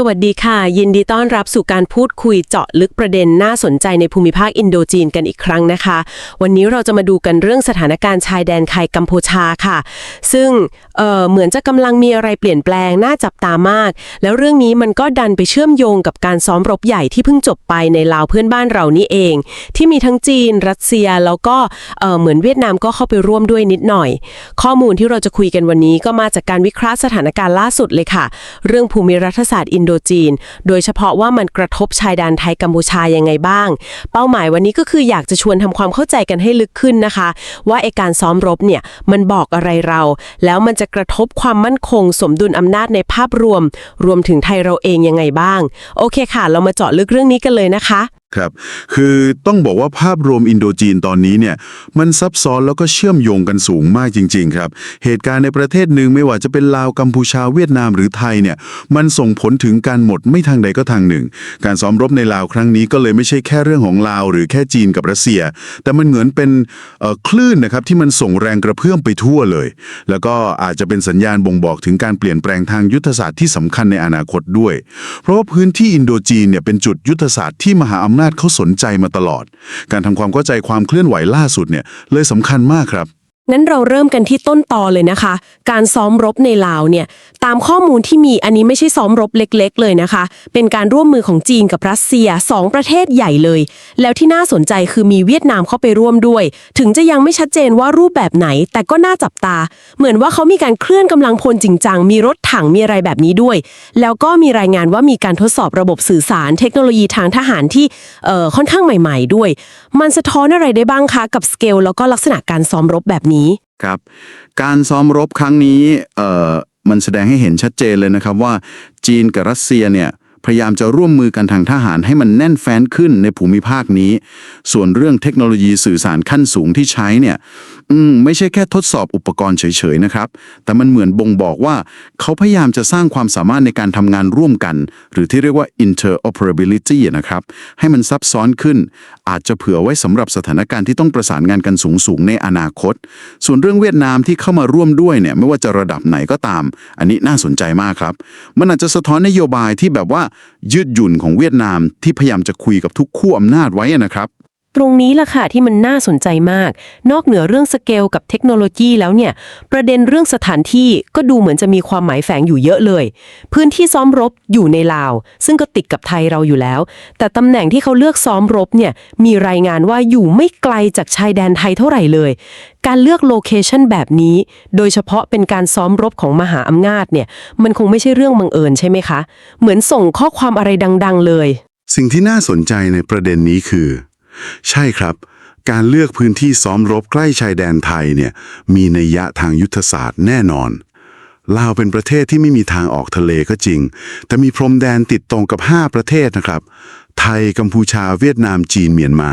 สวัสดีค่ะ ยินดีต้อนรับสู่การพูดคุยเจาะลึกประเด็นน่าสนใจในภูมิภาคอินโดจีนกันอีกครั้งนะคะ วันนี้เราจะมาดูกันเรื่องสถานการณ์ชายแดนไทยกัมพูชาค่ะ ซึ่งเเหมือนจะกำลังมีอะไรเปลี่ยนแปลงน่าจับตามาก แล้วเรื่องนี้มันก็ดันไปเชื่อมโยงกับการซ้อมรบใหญ่ที่เพิ่งจบไปในลาวเพื่อนบ้านเรานี่เอง ที่มีทั้งจีน รัสเซียแล้วก็เเหมือนเวียดนามก็เข้าไปร่วมด้วยนิดหน่อย ข้อมูลที่เราจะคุยกันวันนี้ก็มาจากการวิเคราะห์สถานการณ์ล่าสุดเลยค่ะ เรื่องภูมิรัฐศาสตร์อินโดจีน โดยเฉพาะว่ามันกระทบชายแดนไทยกัมพูชายังไงบ้าง เป้าหมายวันนี้ก็คืออยากจะชวนทำความเข้าใจกันให้ลึกขึ้นนะคะ ว่าไอการซ้อมรบเนี่ยมันบอกอะไรเรา แล้วมันจะกระทบความมั่นคง สมดุลอำนาจในภาพรวม รวมถึงไทยเราเองยังไงบ้าง โอเคค่ะ เรามาเจาะลึกเรื่องนี้กันเลยนะคะ ครับ คือต้องบอกว่าภาพรวมอินโดจีนตอนนี้เนี่ยมันซับซ้อนแล้วก็เชื่อมโยงกันสูงมากจริง ๆ ครับ เหตุการณ์ในประเทศหนึ่งไม่ว่าจะเป็นลาวกัมพูชาเวียดนามหรือไทยเนี่ยมันส่งผลถึงการหมดไม่ทางใดก็ทางหนึ่ง การซ้อมรบในลาวครั้งนี้ก็เลยไม่ใช่แค่เรื่องของลาว หรือแค่จีนกับรัสเซีย แต่มันเหมือนเป็นเอ่อคลื่นนะครับที่มันส่งแรงกระเพื่อมไปทั่วเลย แล้วก็อาจจะเป็นสัญญาณบ่งบอกถึงการเปลี่ยนแปลงทางยุทธศาสตร์ที่สำคัญในอนาคตด้วย เพราะว่าพื้นที่อินโดจีนเนี่ยเป็นจุดยุทธศาสตร์ที่มหาอำนาจเขาสนใจมาตลอด การทำความเข้าใจความเคลื่อนไหวล่าสุดเนี่ยเลยสำคัญมากครับ งั้นเราเริ่มกันที่ต้นตอเลยนะคะ การซ้อมรบในลาวเนี่ย ตามข้อมูลที่มีอันนี้ไม่ใช่ซ้อมรบเล็ก ๆ เลยนะคะ เป็นการร่วมมือของจีนกับรัสเซียสองประเทศใหญ่เลย แล้วที่น่าสนใจคือมีเวียดนามเข้าไปร่วมด้วย ถึงจะยังไม่ชัดเจนว่ารูปแบบไหน แต่ก็น่าจับตา เหมือนว่าเขามีการเคลื่อนกำลังพลจริงจังมีรถถังมีอะไรแบบนี้ด้วย แล้วก็มีรายงานว่ามีการทดสอบระบบสื่อสาร เทคโนโลยีทางทหารที่เอ่อค่อนข้างใหม่ ๆ ด้วย มันสะท้อนอะไรได้บ้างคะกับสเกลแล้วก็ลักษณะการซ้อมรบแบบนี้ครับ การซ้อมรบครั้งนี้เอ่อมันแสดงให้เห็นชัดเจนเลยนะครับว่าจีนกับรัสเซียเนี่ย พยายามจะร่วมมือกันทางทหารให้มันแน่นแฟ้นขึ้นในภูมิภาคนี้ ส่วนเรื่องเทคโนโลยีสื่อสารขั้นสูงที่ใช้เนี่ย อืม ไม่ใช่แค่ทดสอบอุปกรณ์เฉยๆนะครับ แต่มันเหมือนบ่งบอกว่า เขาพยายามจะสร้างความสามารถในการทำงานร่วมกัน หรือที่เรียกว่า interoperability นะครับ ให้มันซับซ้อนขึ้น อาจจะเผื่อไว้สำหรับสถานการณ์ที่ต้องประสานงานกันสูงๆในอนาคต ส่วนเรื่องเวียดนามที่เข้ามาร่วมด้วยเนี่ย ไม่ว่าจะระดับไหนก็ตาม อันนี้น่าสนใจมากครับ มันอาจจะสะท้อนนโยบายที่แบบว่ายืดหยุ่นของเวียดนามที่พยายามจะคุยกับทุกขั้วอำนาจไว้นะครับ ตรงนี้ล่ะค่ะที่มันน่าสนใจมาก นอกเหนือเรื่องสเกลกับเทคโนโลยีแล้วเนี่ย ประเด็นเรื่องสถานที่ก็ดูเหมือนจะมีความหมายแฝงอยู่เยอะเลย พื้นที่ซ้อมรบอยู่ในลาว ซึ่งก็ติดกับไทยเราอยู่แล้ว แต่ตำแหน่งที่เขาเลือกซ้อมรบเนี่ยมีรายงานว่าอยู่ไม่ไกลจากชายแดนไทยเท่าไหร่เลย การเลือกโลเคชันแบบนี้ โดยเฉพาะเป็นการซ้อมรบของมหาอำนาจเนี่ย มันคงไม่ใช่เรื่องบังเอิญใช่ไหมคะ เหมือนส่งข้อความอะไรดัง ๆ เลย สิ่งที่น่าสนใจในประเด็นนี้คือ ใช่ครับ การเลือกพื้นที่ซ้อมรบใกล้ชายแดนไทยเนี่ยมีนัยยะทางยุทธศาสตร์แน่นอนลาวเป็นประเทศที่ไม่มีทางออกทะเลก็จริง แต่มีพรมแดนติดตรงกับ 5 ประเทศนะครับ ไทย กัมพูชา เวียดนาม จีน เมียนมา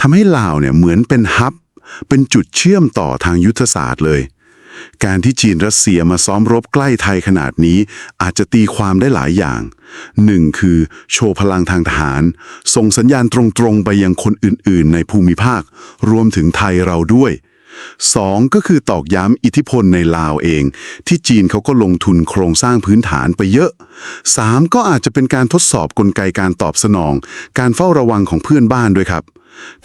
ทำให้ลาวเนี่ยเหมือนเป็นฮับ เป็นจุดเชื่อมต่อทางยุทธศาสตร์เลย การที่จีนรัสเซียมาซ้อมรบใกล้ไทยขนาดนี้ อาจจะตีความได้หลายอย่างหนึ่งคือโชว์พลังทางทหาร ส่งสัญญาณตรงๆ ไปยังคนอื่นๆ ในภูมิภาค รวมถึงไทยเราด้วยสองก็คือตอกย้ำอิทธิพลในลาวเอง ที่จีนเขาก็ลงทุนโครงสร้างพื้นฐานไปเยอะสามก็อาจจะเป็นการทดสอบกลไกการตอบสนอง การเฝ้าระวังของเพื่อนบ้านด้วยครับ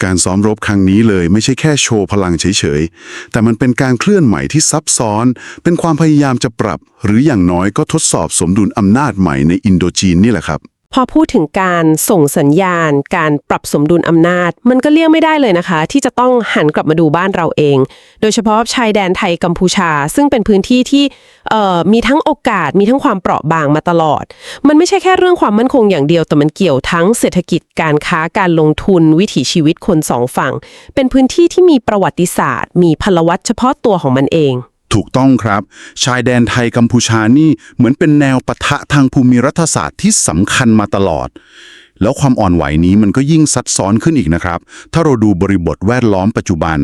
การซ้อมรบครั้งนี้เลยไม่ใช่แค่โชว์พลังเฉยๆ แต่มันเป็นการเคลื่อนไหวที่ซับซ้อน เป็นความพยายามจะปรับ หรืออย่างน้อยก็ทดสอบสมดุลอำนาจใหม่ในอินโดจีนนี่แหละครับ พอพูดถึงการส่งสัญญาณ การปรับสมดุลอำนาจ มันก็เลี่ยงไม่ได้เลยนะคะ ที่จะต้องหันกลับมาดูบ้านเราเอง โดยเฉพาะชายแดนไทยกัมพูชา ซึ่งเป็นพื้นที่ที่มีทั้งโอกาสมีทั้งความเปราะบางมาตลอด มันไม่ใช่แค่เรื่องความมั่นคงอย่างเดียว แต่มันเกี่ยวทั้งเศรษฐกิจการค้าการลงทุน วิถีชีวิตคนสองฝั่ง เป็นพื้นที่ที่มีประวัติศาสตร์ มีพลวัตเฉพาะตัวของมันเอง ถูกต้องครับ ชายแดนไทยกัมพูชานี่เหมือนเป็นแนวปะทะทางภูมิรัฐศาสตร์ที่สำคัญมาตลอด แล้วความอ่อนไหวนี้มันก็ยิ่งซับซ้อนขึ้นอีกนะครับ ถ้าเราดูบริบทแวดล้อมปัจจุบัน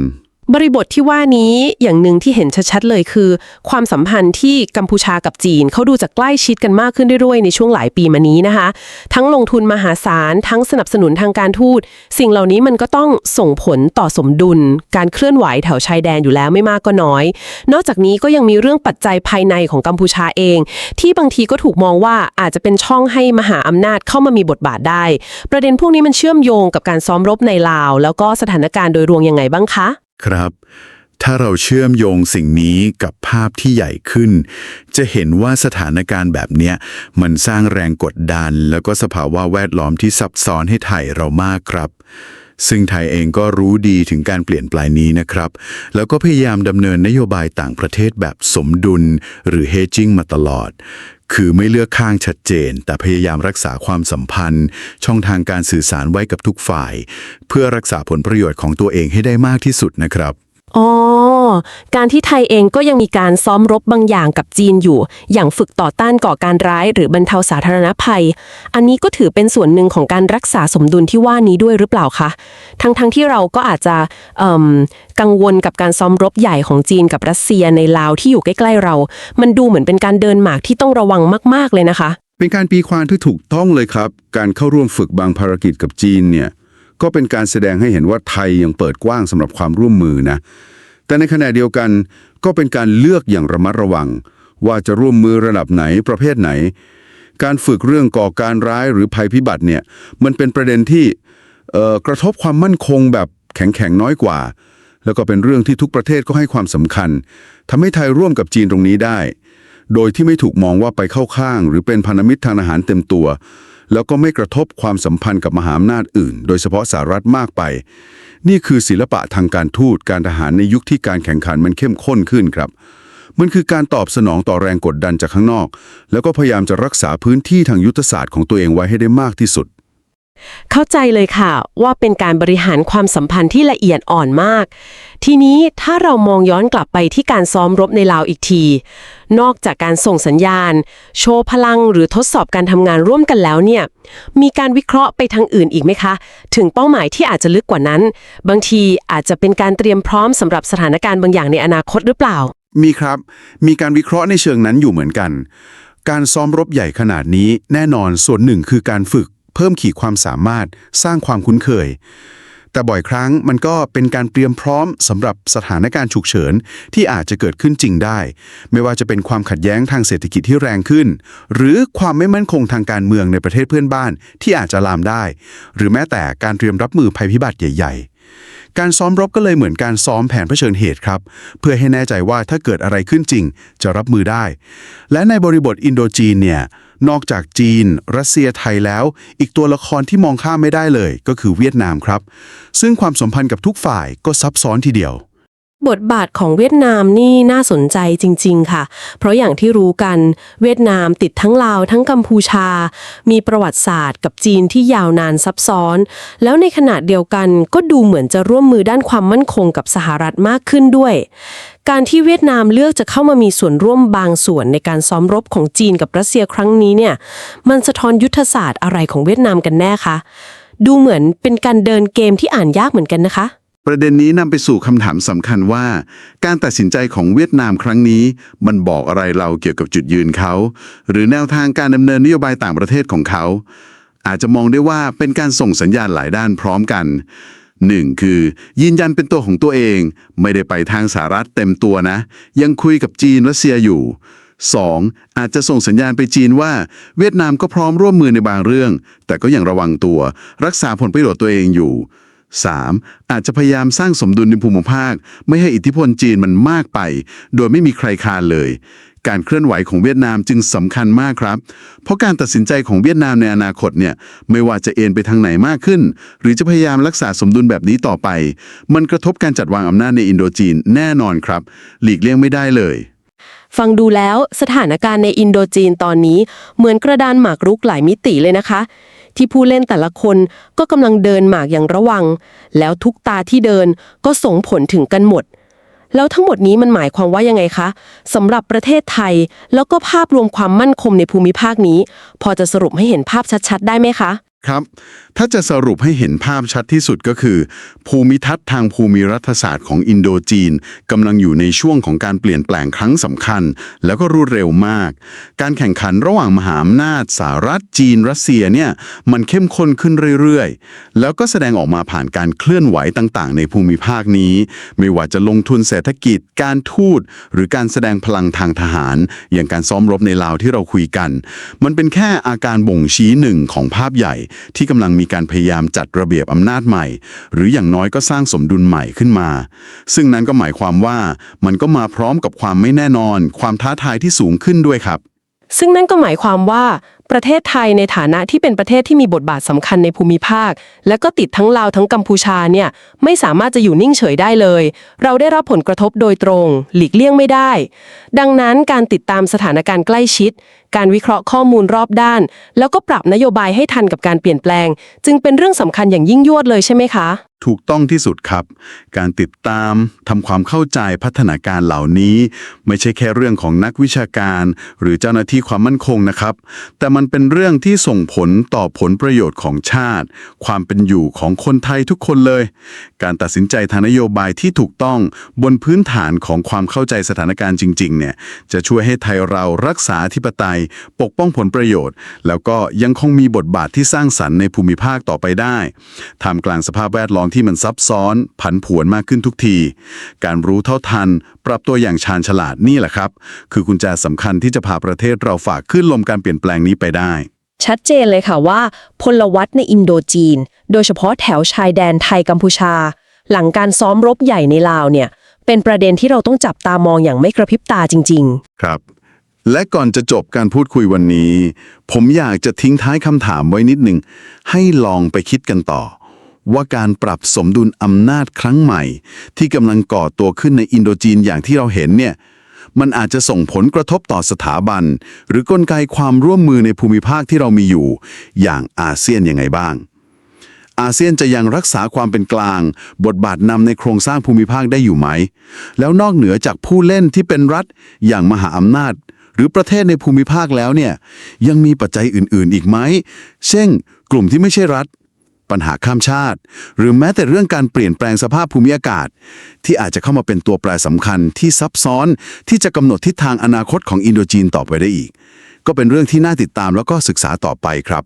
บริบทที่ว่านี้อย่างหนึ่งที่เห็นชัดๆเลยคือ ความสัมพันธ์ที่กัมพูชากับจีนเขาดูจะใกล้ชิดกันมากขึ้นเรื่อยๆในช่วงหลายปีมานี้นะคะ ทั้งลงทุนมหาศาล ทั้งสนับสนุนทางการทูต สิ่งเหล่านี้มันก็ต้องส่งผลต่อสมดุล การเคลื่อนไหวแถวชายแดนอยู่แล้วไม่มากก็น้อย นอกจากนี้ก็ยังมีเรื่องปัจจัยภายในของกัมพูชาเอง ที่บางทีก็ถูกมองว่าอาจจะเป็นช่องให้มหาอำนาจเข้ามามีบทบาทได้ ประเด็นพวกนี้มันเชื่อมโยงกับการซ้อมรบในลาว แล้วก็สถานการณ์โดยรวมยังไงบ้างคะ ครับ ถ้าเราเชื่อมโยงสิ่งนี้กับภาพที่ใหญ่ขึ้น จะเห็นว่าสถานการณ์แบบเนี้ยมันสร้างแรงกดดัน แล้วก็สภาวะแวดล้อมที่ซับซ้อนให้ไทยเรามากครับ ซึ่งไทยเองก็รู้ดีถึงการเปลี่ยนแปลงนี้นะครับ แล้วก็พยายามดำเนินนโยบายต่างประเทศแบบสมดุล หรือเฮจิ้งมาตลอด คือไม่เลือกข้างชัดเจน แต่พยายามรักษาความสัมพันธ์ ช่องทางการสื่อสารไว้กับทุกฝ่าย เพื่อรักษาผลประโยชน์ของตัวเองให้ได้มากที่สุดนะครับ อ๋อ การที่ไทยเองก็ยังมีการซ้อมรบบางอย่างกับจีนอยู่ อย่างฝึกต่อต้านก่อการร้าย หรือบรรเทาสาธารณภัย อันนี้ก็ถือเป็นส่วนหนึ่งของการรักษาสมดุลที่ว่านี้ด้วยหรือเปล่าคะ ทั้งๆทที่เราก็อาจจะกังวลกับการซ้อมรบใหญ่ของจีนกับรัสเซียในลาวที่อยู่ใกล้ๆเรา มันดูเหมือนเป็นการเดินหมากที่ต้องระวังมาก ๆเลยนะคะ เป็นการปีความที่ถูกต้องเลยครับ การเข้าร่วมฝึกบางภารกิจกับจีนเนี่ย ก็เป็นการแสดงให้เห็นว่าไทยยังเปิดกว้างสำหรับความร่วมมือนะ แต่ในขณะเดียวกันก็เป็นการเลือกอย่างระมัดระวัง ว่าจะร่วมมือระดับไหนประเภทไหน การฝึกเรื่องก่อการร้ายหรือภัยพิบัติเนี่ยมันเป็นประเด็นที่กระทบความมั่นคงแบบแข็งๆน้อยกว่า แล้วก็เป็นเรื่องที่ทุกประเทศก็ให้ความสำคัญทำให้ไทยร่วมกับจีนตรงนี้ได้ โดยที่ไม่ถูกมองว่าไปเข้าข้าง หรือเป็นพันธมิตรทางอาหารเต็มตัว แล้วก็ไม่กระทบความสัมพันธ์กับมหาอำนาจอื่น โดยเฉพาะสหรัฐมากไป นี่คือศิลปะทางการทูตการทหารในยุคที่การแข่งขันมันเข้มข้นขึ้นครับ มันคือการตอบสนองต่อแรงกดดันจากข้างนอก แล้วก็พยายามจะรักษาพื้นที่ทางยุทธศาสตร์ของตัวเองไว้ให้ได้มากที่สุด เข้าใจเลยค่ะว่าเป็นการบริหารความสัมพันธ์ที่ละเอียดอ่อนมาก ทีนี้ถ้าเรามองย้อนกลับไปที่การซ้อมรบในลาวอีกที นอกจากการส่งสัญญาณ โชว์พลังหรือทดสอบการทำงานร่วมกันแล้วเนี่ย มีการวิเคราะห์ไปทางอื่นอีกไหมคะ ถึงเป้าหมายที่อาจจะลึกกว่านั้น บางทีอาจจะเป็นการเตรียมพร้อมสำหรับสถานการณ์บางอย่างในอนาคตหรือเปล่า มีครับ มีการวิเคราะห์ในเชิงนั้นอยู่เหมือนกัน การซ้อมรบใหญ่ขนาดนี้แน่นอนส่วนหนึ่งคือการฝึก เพิ่มขีดความสามารถสร้างความคุ้นเคย แต่บ่อยครั้งมันก็เป็นการเตรียมพร้อมสำหรับสถานการณ์ฉุกเฉินที่อาจจะเกิดขึ้นจริงได้ ไม่ว่าจะเป็นความขัดแย้งทางเศรษฐกิจที่แรงขึ้น หรือความไม่มั่นคงทางการเมืองในประเทศเพื่อนบ้านที่อาจจะลามได้ หรือแม้แต่การเตรียมรับมือภัยพิบัติใหญ่ ๆ การซ้อมรบก็เลยเหมือนการซ้อมแผนเผชิญเหตุครับ เพื่อให้แน่ใจว่าถ้าเกิดอะไรขึ้นจริง จะรับมือได้ และในบริบทอินโดจีนเนี่ยนอกจากจีน รัสเซียไทยแล้ว อีกตัวละครที่มองข้ามไม่ได้เลย ก็คือเวียดนามครับ ซึ่งความสัมพันธ์กับทุกฝ่ายก็ซับซ้อนทีเดียว บทบาทของเวียดนามนี่น่าสนใจจริง ๆ ค่ะ เพราะอย่างที่รู้กันเวียดนามติดทั้งลาวทั้งกัมพูชา มีประวัติศาสตร์กับจีนที่ยาวนานซับซ้อน แล้วในขณะเดียวกันก็ดูเหมือนจะร่วมมือด้านความมั่นคงกับสหรัฐมากขึ้นด้วย การที่เวียดนามเลือกจะเข้ามามีส่วนร่วมบางส่วนในการซ้อมรบของจีนกับรัสเซียครั้งนี้เนี่ย มันสะท้อนยุทธศาสตร์อะไรของเวียดนามกันแน่คะ ดูเหมือนเป็นการเดินเกมที่อ่านยากเหมือนกันนะคะ ประเด็นนี้นำไปสู่คำถามสำคัญว่า การตัดสินใจของเวียดนามครั้งนี้ มันบอกอะไรเราเกี่ยวกับจุดยืนเขา หรือแนวทางการดำเนินนโยบายต่างประเทศของเขา อาจจะมองได้ว่าเป็นการส่งสัญญาณหลายด้านพร้อมกัน 1. คือ ยืนยันเป็นตัวของตัวเอง ไม่ได้ไปทางสหรัฐเต็มตัวนะ ยังคุยกับจีนรัสเซียอยู่ 2. อาจจะส่งสัญญาณไปจีนว่า เวียดนามก็พร้อมร่วมมือในบางเรื่อง แต่ก็ยังระวังตัว รักษาผลประโยชน์ตัวเองอยู่ 3. อาจจะพยายามสร้างสมดุลในภูมิภาค ไม่ให้อิทธิพลจีนมันมากไป โดยไม่มีใครคานเลย การเคลื่อนไหวของเวียดนามจึงสำคัญมากครับ เพราะการตัดสินใจของเวียดนามในอนาคตเนี่ยไม่ว่าจะเอ็นไปทางไหนมากขึ้น หรือจะพยายามรักษาสมดุลแบบนี้ต่อไป มันกระทบการจัดวางอำนาจในอินโดจีนแน่นอนครับ หลีกเลี่ยงไม่ได้เลยฟังดูแล้วสถานการณ์ในอินโดจีนตอนนี้เหมือนกระดานหมากรุกหลายมิติเลยนะคะ ที่ผู้เล่นแต่ละคนก็กำลังเดินหมากอย่างระวัง แล้วทุกตาที่เดินก็ส่งผลถึงกันหมด แล้วทั้งหมดนี้มันหมายความว่ายังไงคะสำหรับประเทศไทย แล้วก็ภาพรวมความมั่นคงในภูมิภาคนี้ พอจะสรุปให้เห็นภาพชัด ๆ ได้ไหมคะ ครับ ถ้าจะสรุปให้เห็นภาพชัดที่สุดก็คือ ภูมิทัศน์ทางภูมิรัฐศาสตร์ของอินโดจีนกำลังอยู่ในช่วงของการเปลี่ยนแปลงครั้งสำคัญ แล้วก็รวดเร็วมาก การแข่งขันระหว่างมหาอำนาจสหรัฐจีน รัสเซียเนี่ยมันเข้มข้นขึ้นเรื่อยๆ แล้วก็แสดงออกมาผ่านการเคลื่อนไหวต่างๆ ในภูมิภาคนี้ ไม่ว่าจะลงทุนเศรษฐกิจ การทูตหรือการแสดงพลังทางทหาร อย่างการซ้อมรบในลาวที่เราคุยกัน มันเป็นแค่อาการบ่งชี้หนึ่งของภาพใหญ่ที่กำลังมีการพยายามจัดระเบียบอำนาจใหม่ หรืออย่างน้อยก็สร้างสมดุลใหม่ขึ้นมา ซึ่งนั้นก็หมายความว่ามันก็มาพร้อมกับความไม่แน่นอน ความท้าทายที่สูงขึ้นด้วยครับ ซึ่งนั่นก็หมายความว่าประเทศไทยในฐานะที่เป็นประเทศที่มีบทบาทสำคัญในภูมิภาค และก็ติดทั้งลาวทั้งกัมพูชาเนี่ยไม่สามารถจะอยู่นิ่งเฉยได้เลย เราได้รับผลกระทบโดยตรง หลีกเลี่ยงไม่ได้ ดังนั้นการติดตามสถานการณ์ใกล้ชิด การวิเคราะห์ข้อมูลรอบด้าน แล้วก็ปรับนโยบายให้ทันกับการเปลี่ยนแปลง จึงเป็นเรื่องสำคัญอย่างยิ่งยวดเลยใช่ไหมคะ ถูกต้องที่สุดครับ การติดตามทำความเข้าใจพัฒนาการเหล่านี้ ไม่ใช่แค่เรื่องของนักวิชาการ หรือเจ้าหน้าที่ความมั่นคงนะครับ แต่มันเป็นเรื่องที่ส่งผลต่อผลประโยชน์ของชาติ ความเป็นอยู่ของคนไทยทุกคนเลย การตัดสินใจทางนโยบายที่ถูกต้องบนพื้นฐานของความเข้าใจสถานการณ์จริงๆเนี่ยจะช่วยให้ไทยเรารักษาอธิปไตย ปกป้องผลประโยชน์ แล้วก็ยังคงมีบทบาทที่สร้างสรรค์ในภูมิภาคต่อไปได้ท่ามกลางสภาพแวดล้อมที่มันซับซ้อน ผันผวนมากขึ้นทุกที การรู้เท่าทัน ปรับตัวอย่างชาญฉลาดนี่แหละครับ คือกุญแจสำคัญที่จะพาประเทศเราฝากขึ้นลมการเปลี่ยนแปลงนี้ไปได้ ชัดเจนเลยค่ะว่า พลวัตในอินโดจีน โดยเฉพาะแถวชายแดนไทยกัมพูชา หลังการซ้อมรบใหญ่ในลาวเนี่ย เป็นประเด็นที่เราต้องจับตามองอย่างไม่กระพริบตาจริง ๆ ครับ และก่อนจะจบการพูดคุยวันนี้ ผมอยากจะทิ้งท้ายคำถามไว้นิดหนึ่งให้ลองไปคิดกันต่อ ว่าการปรับสมดุลอำนาจครั้งใหม่ ที่กำลังก่อตัวขึ้นในอินโดจีนอย่างที่เราเห็นเนี่ยมันอาจจะส่งผลกระทบต่อสถาบัน หรือกลไกความร่วมมือในภูมิภาคที่เรามีอยู่ อย่างอาเซียนยังไงบ้าง อาเซียนจะยังรักษาความเป็นกลาง บทบาทนำในโครงสร้างภูมิภาคได้อยู่ไหม แล้วนอกเหนือจากผู้เล่นที่เป็นรัฐอย่างมหาอำนาจ หรือประเทศในภูมิภาคแล้วเนี่ยยังมีปัจจัยอื่น ๆ อีกไหม เช่น กลุ่มที่ไม่ใช่รัฐ ปัญหาข้ามชาติ หรือแม้แต่เรื่องการเปลี่ยนแปลงสภาพภูมิอากาศ ที่อาจจะเข้ามาเป็นตัวแปรสำคัญที่ซับซ้อนที่จะกำหนดทิศทางอนาคตของอินโดจีนต่อไปได้อีก ก็เป็นเรื่องที่น่าติดตามแล้วก็ศึกษาต่อไปครับ